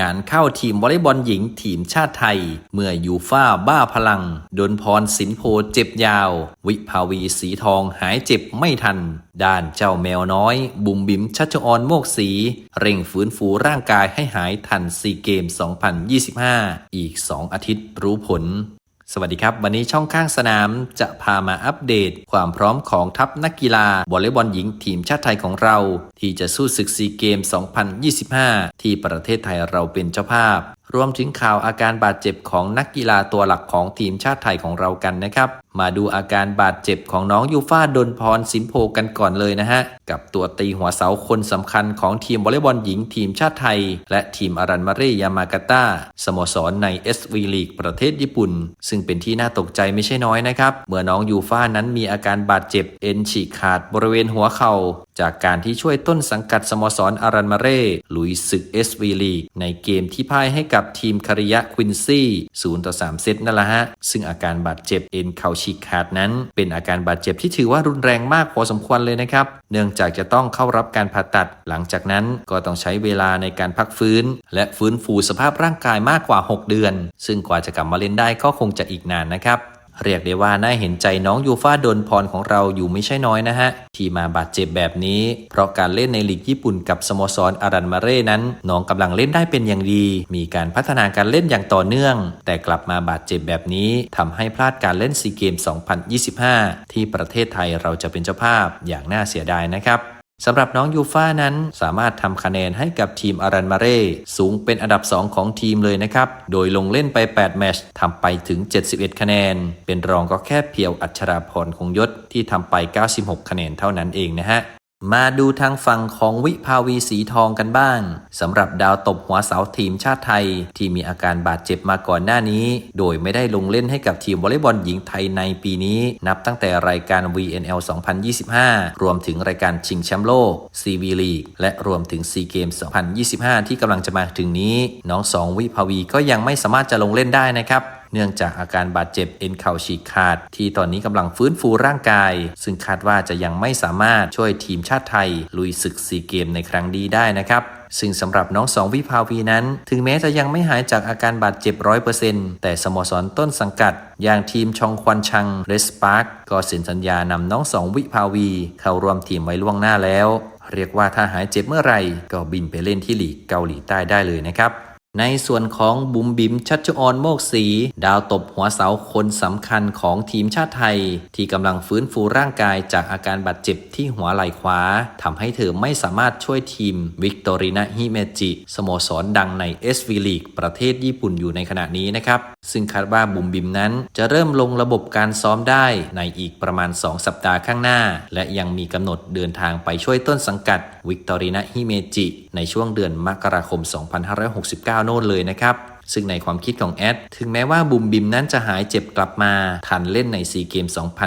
งานเข้าทีมวอลเลย์บอลหญิงทีมชาติไทย เมื่อยูฟ่าบ้าพลัง ดนพรสินโพเจ็บยาว วิภาวีสีทองหายเจ็บไม่ทัน ด้านเจ้าแมวน้อย บุ๋มบิมชัชออนโมกสี เร่งฟื้นฟูร่างกายให้หายทันซีเกม 2025 อีก 2 อาทิตย์รู้ผล สวัสดีครับ วันนี้ช่องข้างสนามจะพามาอัปเดต ความพร้อมของทัพนักกีฬาวอลเลย์บอลหญิงทีมชาติไทยของเรา ที่จะสู้ศึกซีเกม 2025 ที่ประเทศไทยเราเป็นเจ้าภาพ รวมถึงข่าวอาการบาดเจ็บของนักกีฬาตัวหลักของทีมชาติไทยของเรากันนะครับ มาดูอาการบาดเจ็บของน้องยูฟ่าดนพรสินโพกันก่อนเลยนะฮะ กับตัวตีหัวเสาคนสำคัญของทีมวอลเลย์บอลหญิงทีมชาติไทย และทีมอารันมาเรยามากาตาสโมสรใน SV League ประเทศญี่ปุ่น ซึ่งเป็นที่น่าตกใจไม่ใช่น้อยนะครับ เมื่อน้องยูฟ่านั้นมีอาการบาดเจ็บเอ็นฉีกขาดบริเวณหัวเข่าจากการที่ช่วยต้นสังกัดสโมสรอารันมาเร่ลุยศึก SV League ในเกมที่พ่ายให้กับทีมคาริยะควินซี่0ต่อ3เซตนั่นแหละฮะซึ่งอาการบาดเจ็บเอ็นเข่าฉีกขาดนั้น เป็นอาการบาดเจ็บที่ถือว่ารุนแรงมากพอสมควรเลยนะครับ เนื่องจากจะต้องเข้ารับการผ่าตัด หลังจากนั้นก็ต้องใช้เวลาในการพักฟื้น และฟื้นฟูสภาพร่างกายมากกว่า 6 เดือน ซึ่งกว่าจะกลับมาเล่นได้ก็คงจะอีกนานนะครับ เรียกได้ว่าน่าเห็นใจน้องยูฟาโดนพรของเราอยู่ไม่ใช่น้อยนะฮะ ที่มาบาดเจ็บแบบนี้ เพราะการเล่นในลีกญี่ปุ่นกับสโมสรอารันมาเร่นั้น น้องกำลังเล่นได้เป็นอย่างดี มีการพัฒนาการเล่นอย่างต่อเนื่อง แต่กลับมาบาดเจ็บแบบนี้ทำให้พลาดการเล่นซีเกม 2025 ที่ประเทศไทยเราจะเป็นเจ้าภาพอย่างน่าเสียดายนะครับ สำหรับน้องยูฟ่านั้นสามารถทำคะแนนให้กับทีมอารันมาเร่สูงเป็นอันดับ 2 ของทีมเลยนะครับ โดยลงเล่นไป 8 แมตช์ทำไปถึง 71 คะแนน เป็นรองก็แค่เพียวอัชราพรคงยศที่ทำไป 96 คะแนนเท่านั้นเองนะฮะ มาดูทางฝั่งของวิภาวีสีทองกันบ้างสำหรับดาวตบหัวเสาทีมชาติไทย ที่มีอาการบาดเจ็บมาก่อนหน้านี้ โดยไม่ได้ลงเล่นให้กับทีมวอลเลย์บอลหญิงไทยในปีนี้ นับตั้งแต่รายการ VNL 2025 รวมถึงรายการชิงแชมป์โลก CV League และรวมถึง SEA Games 2025 ที่กำลังจะมาถึงนี้ น้องสองวิภาวีก็ยังไม่สามารถจะลงเล่นได้นะครับ เนื่องจากอาการบาดเจ็บเอ็นเข่าฉีกขาด ที่ตอนนี้กำลังฟื้นฟูร่างกาย ซึ่งคาดว่าจะยังไม่สามารถช่วยทีมชาติไทย ลุยศึกซีเกมในครั้งนี้ได้นะครับซึ่งสำหรับน้องสองวิภาวีนั้น ถึงแม้จะยังไม่หายจากอาการบาดเจ็บร้อยเปอร์เซ็นต์แต่สโมสรต้นสังกัด อย่างทีมชองควันชังเรสปาร์กก็เซ็นสัญญานำน้องสองวิภาวี เข้าร่วมทีมไว้ล่วงหน้าแล้ว เรียกว่าถ้าหายเจ็บเมื่อไหร่ ก็บินไปเล่นที่ลีกเกาหลีใต้ได้เลยนะครับ ในส่วนของบุมบิมชัชออนโมกศรีดาวตบหัวเสาคนสำคัญของทีมชาติไทย ที่กำลังฟื้นฟูร่างกายจากอาการบาดเจ็บที่หัวไหล่ขวาทำให้เธอไม่สามารถช่วยทีมวิกตอรินาฮิเมจิสโมสรดังใน SV League ประเทศญี่ปุ่นอยู่ในขณะนี้นะครับ ซึ่งคาดว่าบุมบิมนั้นจะเริ่มลงระบบการซ้อมได้ในอีกประมาณ 2 สัปดาห์ข้างหน้า และยังมีกำหนดเดินทางไปช่วยต้นสังกัดวิกตอรินาฮิเมจิในช่วงเดือนมกราคม 2569โน่นเลยนะครับซึ่งในความคิดของแอด ถึงแม้ว่าบุมบิมนั้นจะหายเจ็บกลับมาทันเล่นในซีเกม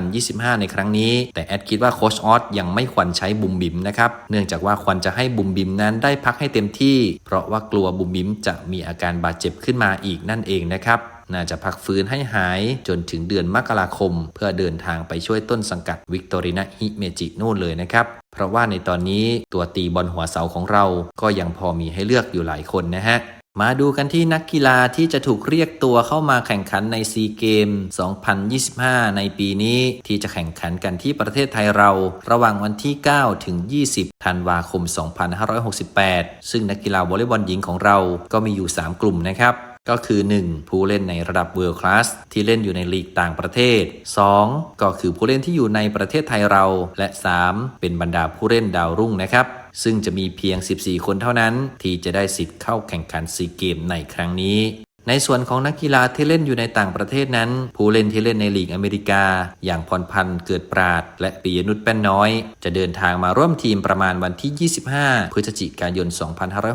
2025 ในครั้งนี้ แต่แอดคิดว่าโคชออสยังไม่ควรใช้บุมบิมนะครับ เนื่องจากว่าควรจะให้บุมบิมนั้นได้พักให้เต็มที่ เพราะว่ากลัวบุมบิมจะมีอาการบาดเจ็บขึ้นมาอีกนั่นเองนะครับน่าจะพักฟื้นให้หายจนถึงเดือนมกราคม เพื่อเดินทางไปช่วยต้นสังกัดวิกตอรินาฮิเมจินู่นเลยนะครับ เพราะว่าในตอนนี้ตัวตีบอลหัวเสาของเราก็ยังพอมีให้เลือกอยู่หลายคนนะฮะ มาดูกันที่นักกีฬาที่จะถูกเรียกตัวเข้ามาแข่งขันในซีเกม 2025 ในปีนี้ ที่จะแข่งขันกันที่ประเทศไทยเรา ระหว่างวันที่ 9 ถึง 20 ธันวาคม 2568 ซึ่งนักกีฬาวอลเลย์บอลหญิงของเราก็มีอยู่ 3 กลุ่มนะครับก็คือ 1. ผู้เล่นในระดับ World Class ที่เล่นอยู่ในลีกต่างประเทศ 2. ก็คือผู้เล่นที่อยู่ในประเทศไทยเรา และ 3. เป็นบรรดาผู้เล่นดาวรุ่งนะครับ ซึ่งจะมีเพียง 14 คนเท่านั้น ที่จะได้สิทธิ์เข้าแข่งขันซีเกมในครั้งนี้ในส่วนของนักกีฬาที่เล่นอยู่ในต่างประเทศนั้น ผู้เล่นที่เล่นในลีกอเมริกา อย่างพรพันธ์เกิดปราด และปิยนุชแป้นน้อย จะเดินทางมาร่วมทีมประมาณวันที่ 25 พฤศจิกายน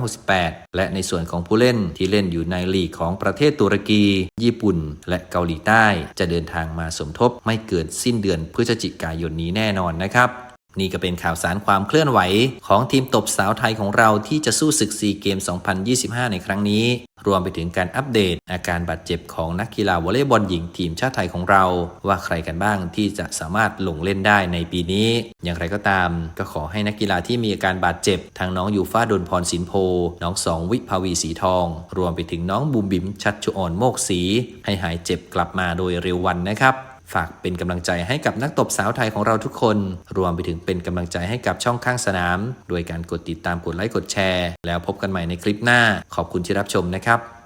2568 และในส่วนของผู้เล่นที่เล่นอยู่ในลีกของประเทศตุรกี ญี่ปุ่น และเกาหลีใต้ จะเดินทางมาสมทบไม่เกินสิ้นเดือนพฤศจิกายนนี้แน่นอนนะครับ นี่ก็เป็นข่าวสารความเคลื่อนไหวของทีมตบสาวไทยของเราที่จะสู้ศึกซีเกม 2025 ในครั้งนี้ รวมไปถึงการอัปเดต อาการบาดเจ็บของนักกีฬาวอลเลย์บอลหญิงทีมชาติไทยของเรา ว่าใครกันบ้างที่จะสามารถลงเล่นได้ในปีนี้ อย่างไรก็ตาม ก็ขอให้นักกีฬาที่มีอาการบาดเจ็บทั้งน้องยูฟ้าดนพรสินโพ น้องสองวิภาวีสีทอง รวมไปถึงน้องบุมบิมชัดชุอ่อนโมกศรีให้หายเจ็บกลับมาโดยเร็ววันนะครับ ฝากเป็นกำลังใจให้กับนักตบสาวไทยของเราทุกคน รวมไปถึงเป็นกำลังใจให้กับช่องข้างสนาม โดยการกดติดตามกดไลค์กดแชร์ แล้วพบกันใหม่ในคลิปหน้า ขอบคุณที่รับชมนะครับ